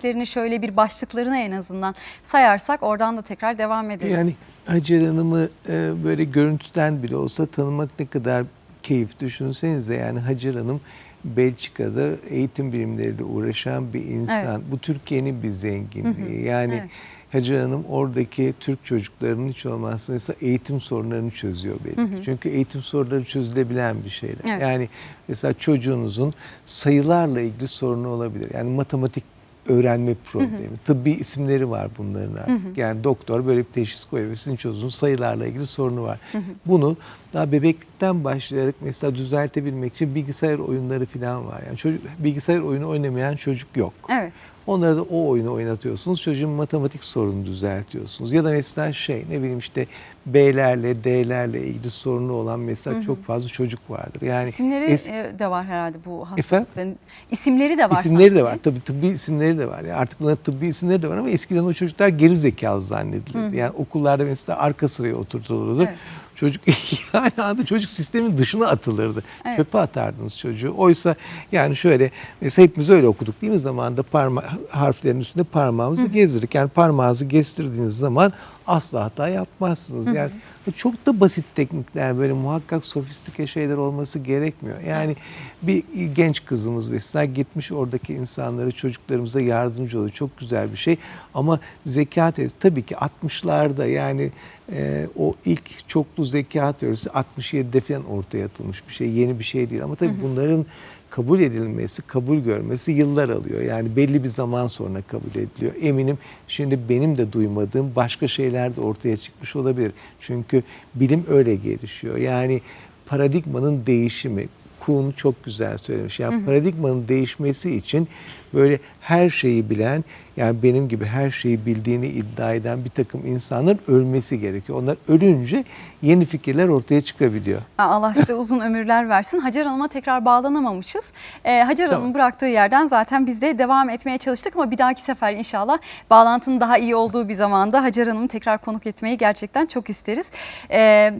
özelliklerini şöyle bir başlıklarını en azından sayarsak oradan da tekrar devam ederiz. Yani Hacer Hanım'ı e, böyle görüntüden bile olsa tanımak ne kadar keyif düşünsenize yani Hacer Hanım Belçika'da eğitim bilimleriyle uğraşan bir insan. Bu Türkiye'nin bir zenginliği. Yani Evet. Hacer Hanım oradaki Türk çocuklarının hiç olmazsa mesela eğitim sorunlarını çözüyor belki. Çünkü eğitim sorunları çözülebilen bir şeyler. Evet. Yani mesela çocuğunuzun sayılarla ilgili sorunu olabilir. Yani matematik öğrenme problemi. Tıbbi isimleri var bunların artık. Yani doktor böyle bir teşhis koyuyor ve sizin çocuğunuzun sayılarla ilgili sorunu var. Bunu daha bebeklikten başlayarak mesela düzeltebilmek için bilgisayar oyunları falan var. Yani çocuk bilgisayar oyunu oynamayan çocuk yok. Evet. Onlara da o oyunu oynatıyorsunuz. Çocuğun matematik sorununu düzeltiyorsunuz. Ya da mesela şey ne bileyim işte B'lerle D'lerle ilgili sorunu olan mesela çok fazla çocuk vardır. Yani İsimleri es- e, de var herhalde bu Efendim? hastalıkların. İsimleri de var İsimleri de sanki. var. Tabii tıbbi isimleri de var. Yani artık bunların tıbbi isimleri de var ama eskiden o çocuklar geri zekalı zannedilirdi. Yani okullarda mesela arka sıraya oturtulurdu. Evet. Çocuk yani adı çocuk sistemin dışına atılırdı. Evet. Çöpe atardınız çocuğu. Oysa yani şöyle mesela hepimiz öyle okuduk değil mi zamanında parma harflerin üstünde parmağımızı gezdirdik. Yani parmağınızı gezdirdiğiniz zaman asla hata yapmazsınız. Yani bu çok da basit teknikler böyle muhakkak sofistike şeyler olması gerekmiyor. Yani bir genç kızımız mesela gitmiş oradaki insanları çocuklarımıza yardımcı oluyor. Çok güzel bir şey. Ama zeka testi tabii ki 60'larda yani e, o ilk çoklu zeka teorisi 67'de falan ortaya atılmış bir şey. Yeni bir şey değil ama tabii bunların kabul edilmesi, kabul görmesi yıllar alıyor. Yani belli bir zaman sonra kabul ediliyor. Eminim şimdi benim de duymadığım başka şeyler de ortaya çıkmış olabilir. Çünkü bilim öyle gelişiyor. Yani paradigmanın değişimi, Kuhn çok güzel söylemiş. Yani paradigmanın değişmesi için böyle her şeyi bilen, yani benim gibi her şeyi bildiğini iddia eden bir takım insanların ölmesi gerekiyor. Onlar ölünce yeni fikirler ortaya çıkabiliyor. Allah size uzun ömürler versin. Hacer Hanım'a tekrar bağlanamamışız. Ee, Hacer Tamam. Hanım'ın bıraktığı yerden zaten biz de devam etmeye çalıştık ama bir dahaki sefer inşallah bağlantının daha iyi olduğu bir zamanda Hacer Hanım'ı tekrar konuk etmeyi gerçekten çok isteriz. Ee,